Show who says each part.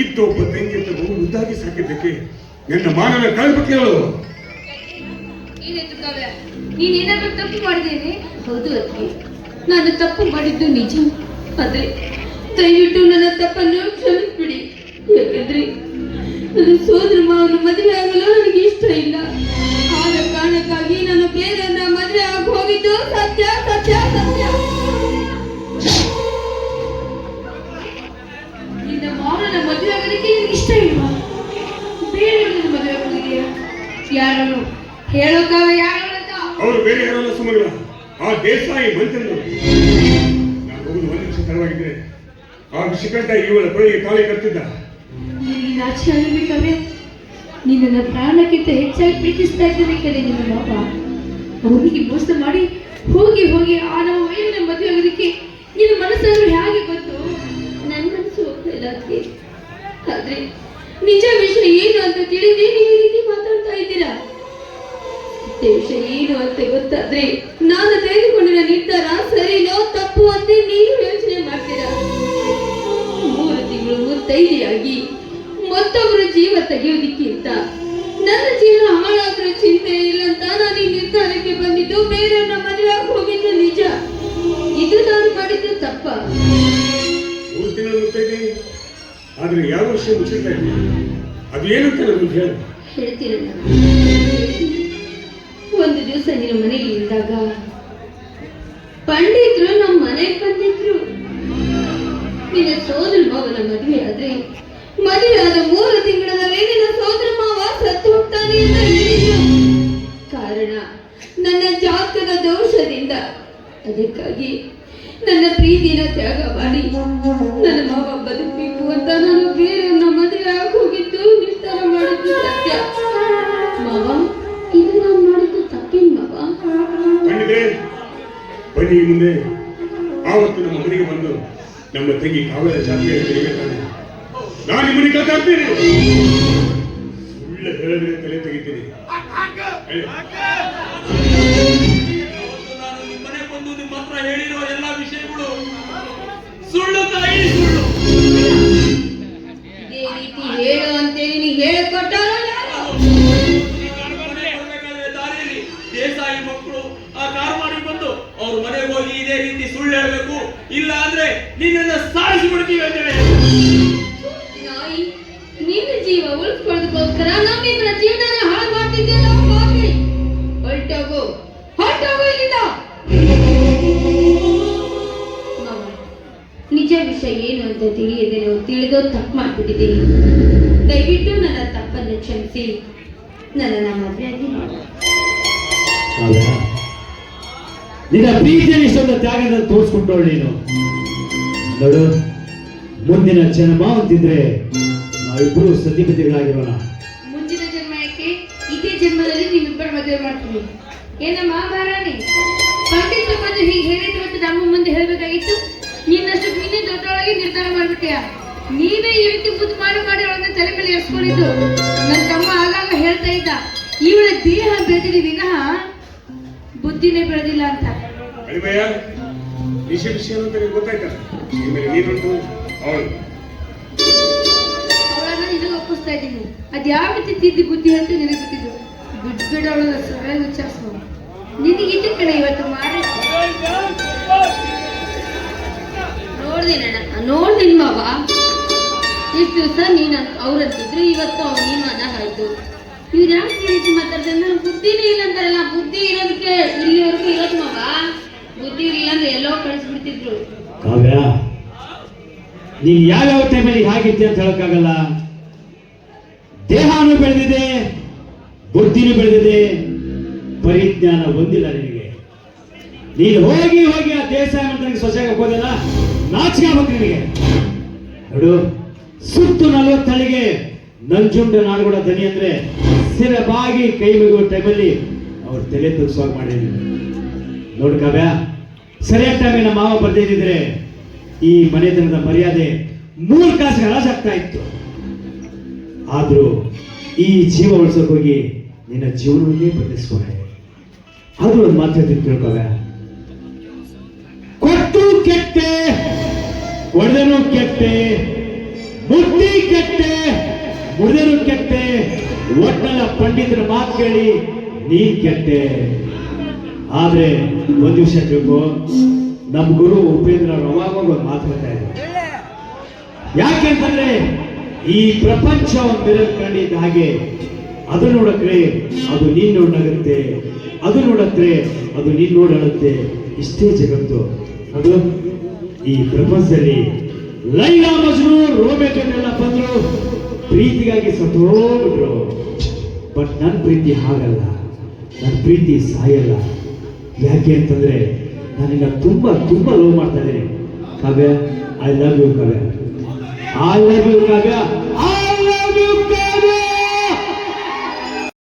Speaker 1: ಇದ್ದ ಒಬ್ಬ ತಂಗಿ ಅಂತ ಬಹು ಮುದ್ದಾಗಿ ಸಾಕಿದ್ದಕ್ಕೆ ನನ್ನ ಮಾನವ ಕಳ್ಬೇಕು ಹೇಳು.
Speaker 2: ನೀನೇನಾದ್ರೂ ತಪ್ಪು ಮಾಡಿದ್ದೇನೆ ಹೌದು ಅದಕ್ಕೆ ನಾನು ತಪ್ಪು ಮಾಡಿದ್ದು ನಿಜ. ಆದ್ರೆ ದಯವಿಟ್ಟು ನನ್ನ ತಪ್ಪನ್ನು ಕ್ಷಮಿಸ್ಬಿಡಿ. ಯಾಕಂದ್ರೆ ನನ್ನ ಸೋದರ ಮಾವನ ಮದುವೆ
Speaker 1: ಬೇರೆ ಯಾರಲ್ಲ ಸುಮಗಳ ಆ ದೇಸಾಯಿ ಮಂತ್ರಿಗಳು ನಾನು ಹೋಗುದು ಒಂದು ನಿಮಿಷ ತಡವಾಗಿದ್ರೆ ಆ ಶಿಖಂಡ ಇವಳ ಬಳಿಗೆ ಕಾಲಿ ಕಟ್ಟಿದ್ದ
Speaker 2: ನಿನ್ನನ್ನ ಪ್ರಾಣಕ್ಕಿಂತ ಹೆಚ್ಚಾಗಿ ಪ್ರೀತಿಸ್ತಾ ಇದ್ದೇನೆ ಕಡೆ ನಿಮ್ಮ ಮಾವ. ಅವನಿಗೆ ಮೋಸ ಮಾಡಿ ಹೋಗಿ ಹೋಗಿ ಆ ನಮ್ಮ ವೈರಿನ ಮದುವೆ ಆಗೋದಕ್ಕೆ ನಿನ್ನ ಮನಸ್ಸಾದ್ರೂ ಹೇಗೆ ಬಂತು? ನನ್ನ ಮನಸ್ಸು ಹೋಗ್ತಾ ಇಲ್ಲ ಅದಕ್ಕೆ ಆದ್ರೆ ನಿಜ ವಿಷಯ ಏನು ಅಂತ ತಿಳಿದೇ ನೀವು ಈ ರೀತಿ ಮಾತಾಡ್ತಾ ಇದ್ದೀರಾ? ವಿಷಯ ಏನು ಅಂತ ಗೊತ್ತಾದ್ರೆ ನಾನು ತೆಗೆದುಕೊಂಡಿರೋ ನಿರ್ಧಾರ ಸರಿನೋ ತಪ್ಪು ಅಂತ ನೀವು ಯೋಚನೆ ಮಾಡ್ತೀರಾ? ಮೂರು ತಿಂಗಳು ತೈಲಿಯಾಗಿ ಮತ್ತೊಬ್ಬರು ಜೀವ ತೆಗೆಯೋದಿಕ್ಕಿಂತ ನನ್ನ ಜೀವನ ಹಾಳಾಗ್ರ ಚಿಂತೆ ಇಲ್ಲ ಅಂತ ನಾನು ಈ ನಿರ್ಧಾರಕ್ಕೆ ಬಂದಿದ್ದು ಬೇರೆಯವ್ರನ್ನ ಮದುವೆ ಹೋಗಿದ್ದು ನಿಜ. ಇದು ನಾನು ಮಾಡಿದ್ದು ತಪ್ಪ.
Speaker 1: ಮೂರು ತಿಂಗಳು ಆದ್ರೆ ಯಾವ ವಿಷಯ ಏನಂತ ನಮ್ಗೆ ಹೇಳು
Speaker 2: ಹೇಳ್ತೀರಣ್ಣ ಒಂದು ದಿವಸ ನಿನ್ನ ಮನೆಗೆ ಇದ್ದಾಗ ಪಂಡಿತರು ನಮ್ಮ ಮನೆಗೆ ಬಂದಿದ್ರು. ನಿನ್ನ ಸೋದರ ಮಾವನ ಮದುವೆ ಆದ್ರೆ ಮದುವೆ ಆದ ಮೂರು ತಿಂಗಳಲ್ಲೇ ನಿನ್ನ ಸೋದರ ಮಾವ ಸತ್ತು ಹೋಗ್ತಾನೆ ಅಂತ ಹೇಳಿದ್ರು. ಕಾರಣ ನನ್ನ ಜಾತಕದ ದೋಷದಿಂದ. ಅದಕ್ಕಾಗಿ ನನ್ನ ಪ್ರೀತಿನ ತ್ಯಾಗ ಮಾಡಿ ನನ್ನ ಮಾವ ಬದುಕಬೇಕು ಅಂತ ನಾನು ಬೇರೆಯವ್ರನ್ನ ಮದುವೆ ಆಗಿ ಹೋಗಿದ್ದು ನಿರ್ಧಾರ ಮಾಡಿದ್ದು ಸತ್ಯ. ಮಾವ
Speaker 1: ಬನ್ನಿ ಮುಂದೆ. ಆವತ್ತು ನಮ್ಮ ಮನೆಗೆ ಬಂದು ನಮ್ಮ ತಂಗಿ ಕಾವೇರ ಜಾತ್ರೆ ತೆಗಿಬೇಕಾದ್ರೆ ನಾನು ನಿಮ್ಮನೆ ಕಾತಾಡ್ತೀನಿ ಸುಳ್ಳು ಹೇಳಿದ್ರೆ ತಲೆ ತೆಗಿತೀನಿ.
Speaker 3: ಸುಳ್ಳು
Speaker 2: ಇವತ್ತು ರೀತಿ
Speaker 3: ಸುಳ್ಳು ಹೇಳಬೇಕು ಇಲ್ಲ ಅಂದ್ರೆ ನಿನ್ನನ್ನು ಸಾಯಿಸಿಬಿಡ್ತೀವಿ ಅಂತೇಳಿ.
Speaker 2: ನಾಯಿ, ನಿನ್ನ ಜೀವ ಉಳಿಸ್ಕೊಳ್ಳೋದಕ್ಕೋಸ್ಕರ ನಮ್ಮಿಬ್ಬರ ಜೀವನ ಹಾಳು ಮಾಡ್ತಿದ್ದೇನೆ ಹೋಗಿ ಹೊರಟೋಗು ಹೊರಟೋಗು ಇಲ್ಲಿಂದ. ನಿಜ ವಿಷಯ ಏನು ಅಂತ ತಿಳಿಯದೆ ನಾವು ತಿಳಿದೋ ತಪ್ಪು ಮಾಡ್ಬಿಟ್ಟಿದ್ದೀನಿ ದಯವಿಟ್ಟು ನನ್ನ ತಪ್ಪನ್ನು ಕ್ಷಮಿಸಿ. ನನ್ನ ಮದುವೆ
Speaker 4: ನಿನ್ನ ಪ್ರೀತಿಯಲ್ಲಿ ಇಷ್ಟೊಂದು ತ್ಯಾಗದ ತೋರಿಸ್ಕೊಂಡವಳು ನೀನು. ನೋಡು, ಮುಂದಿನ ಜನ್ಮ ಅಂತಿದ್ರೆ ನಾವಿಬ್ರು ಸತಿಪತಿಗಳಾಗಿರೋಣ.
Speaker 2: ಮುಂದಿನ ಜನ್ಮ ಯಾಕೆ? ಇದೇ ಜನ್ಮದಲ್ಲಿ ನೀವಿಬ್ಬರು ಮದುವೆ ಮಾಡ್ತೀನಿ ಏನಮ್ಮ ಮಹಾರಾಣಿ ಪಂಡಿತರು ಬಂದು ಹೀಗೆ ಹೇಳಿದ್ರು ಅಂತ ನಮ್ಮ ಮುಂದೆ ಹೇಳ್ಬೇಕಾಗಿತ್ತು? ನಿನ್ನಷ್ಟು ಇನ್ನೇ ದೊಡ್ಡೊಳಗೆ ನಿರ್ಧಾರ ಮಾಡ್ಬಿಟ್ಟೆಯ? ನೀವೇ ಈ ರೀತಿ ಮುದ್ದು ಮಾಡಿ ಮಾಡಿ ಅವಳನ್ನ ತಲೆ ಮೇಲೆ ಎಸ್ಕೊಂಡಿದ್ದು? ನನ್ನ ತಮ್ಮ ಆಗಾಗ ಹೇಳ್ತಾ ಇದ್ದ, ಇವಳ ದೇಹ ಬೆಳೆದಿದೆ ವಿನಃ ಬುದ್ಧಿನೇ ಬೆಳೆದಿಲ್ಲ ಅಂತ.
Speaker 1: ಅಳಿಮಯ್ಯ ವಿಷಯ ವಿಷಯ ಅಂತ ನಿಮ್ಗೆ ಗೊತ್ತಾಯ್ತಲ್ಲ ನಿಮಗೆ ನೀನುಂಟು ಅವಳು.
Speaker 2: ಅವಳನ್ನ ಒಪ್ಪಿಸ್ತಾ ಇದ್ದೀನಿ. ಅದ್ ಯಾವ ರೀತಿ ತಿದ್ದಿ ಬುದ್ಧಿ ಅಂತ ನಿನಗೆ ಗೊತ್ತಿದ್ದು ಬಿಡ್ಬೇಡ ಅವಳನ್ನ ಸರಿಯಾಗಿ ನಿನಗೆ ಇದು ಕಣ ಇವತ್ತು ಮಾಡಿ ನೋಡ್ದಿನಣ್ಣ ನೋಡ್ದಿನ ಮಾವ. ಇಷ್ಟು ದಿವಸ ನೀನು ಅವ್ರಂತಿದ್ರು, ಇವತ್ತು ಅವ್ನು ನೀನು ಅನ್ನೋದಾಯ್ತು ಇವ್ರು ಯಾಕೆ ಈ ರೀತಿ ಮಾತಾಡ್ತಾರೆ? ನನಗೆ ಬುದ್ಧಿನೇ ಇಲ್ಲ ಅಂತಾರಲ್ಲ. ಬುದ್ಧಿ ಇರೋದಕ್ಕೆ ಇಲ್ಲಿವರೆಗೂ ಇವತ್ತು ಅಂದ್ರೆ
Speaker 4: ಕಾವ್ಯ ನೀನ್ ಯಾವ್ಯಾವ ಟೈಮಲ್ಲಿ ಹೇಗಿದ್ದೆ ಅಂತ ಹೇಳಕ್ಕಾಗಲ್ಲ. ದೇಹನೂ ಬೆಳೆದಿದೆ, ಬುದ್ಧಿನೂ ಬೆಳೆದಿದೆ, ಪರಿಜ್ಞಾನ ಹೊಂದಿಲ್ಲ ನಿನಗೆ. ನೀನು ಹೋಗಿ ಹೋಗಿ ಆ ದೇಸಾಯ ಮಂತ್ರಿಗೆ ಸೊಸೆಗೆ ಹೋದಲ್ಲ ನಾಚಿಕೆ ಆಗ್ಬೇಕು ನಿನಗೆ. ನೋಡು, ಸುತ್ತು ನಲವತ್ತಳಿಗೆ ನಂಜುಂಡ ನಾಡುಗಳ ಧನಿ ಅಂದ್ರೆ ಸಿರಬಾಗಿ ಕೈ ಮುಗಿಯುವ ಟೈಮಲ್ಲಿ ಅವ್ರು ತಲೆ ತಗ್ಸುವಾಗ ಮಾಡಿದ್ದೀನಿ ನೋಡು ಕಾವ್ಯ. ಸರಿಯಾದ ಟೈಮಿಗೆ ನಮ್ಮ ಮಾವ ಬರ್ದಿದ್ರೆ ಈ ಮನೆತನದ ಮರ್ಯಾದೆ ಮೂರು ಕಾಸಿಗೆ ಹರಾಜಾಗ್ತಾ ಇತ್ತು. ಆದ್ರೂ ಈ ಜೀವ ಉಳಿಸೋಕೆ ಹೋಗಿ ನಿನ್ನ ಜೀವನವನ್ನೇ ಬದಲಿಸ್ಕೊಂಡೆ. ಆದರೂ ಒಂದು ಮಾತು ಹೇಳ್ತೀನಿ ಕೊಟ್ಟು ಕೆಟ್ಟೆ, ಒಡೆದನು ಕೆಟ್ಟೆ, ಮುಟ್ಟಿ ಕೆಟ್ಟೆ, ಮುರಿದನು ಕೆಟ್ಟೆ ಒಟ್ಟಲ ಪಂಡಿತರ ಮಾತು ಕೇಳಿ ನೀ ಕೆಟ್ಟೆ. ಆದ್ರೆ ಒಂದು ವಿಷಯ ಬೇಕು ನಮ್ಮ ಗುರು ಉಪೇಂದ್ರ ರವಾಗ ಒಂದು ಮಾತು ಹೇಳ್ತಾ ಇದ್ದಾರೆ ಯಾಕೆಂತಂದ್ರೆ ಈ ಪ್ರಪಂಚ ಒಂದು ಹಾಗೆ, ಅದು ನೋಡಕ್ರೆ ಅದು ನೀನ್ ನೋಡಾಗುತ್ತೆ ಅದು ನೋಡತ್ರೆ ಅದು ನೀನ್ ನೋಡಾಗುತ್ತೆ ಇಷ್ಟೇ ಜಗತ್ತು. ಅದು ಈ ಪ್ರಪಂಚದಲ್ಲಿ ಲೈಲಾ ಮಜ್ನು ರೋಮೇಕನ್ನೆಲ್ಲ ಬಂದ್ರು. ಪ್ರೀತಿಗಾಗಿ ಸತ್ತೋಗ್ಬಿಟ್ರು. ಬಟ್ ನನ್ನ ಪ್ರೀತಿ ಹಾಗಲ್ಲ. ನನ್ನ ಪ್ರೀತಿ ಸಾಯಲ್ಲ. ಯಾಕೆ ಅಂತಂದ್ರೆ ನಾನೀಗ ತುಂಬಾ ತುಂಬಾ ಲವ್ ಮಾಡ್ತಾ ಇದ್ದೀನಿ. Kavya I love you Kavya. I love you Kavya.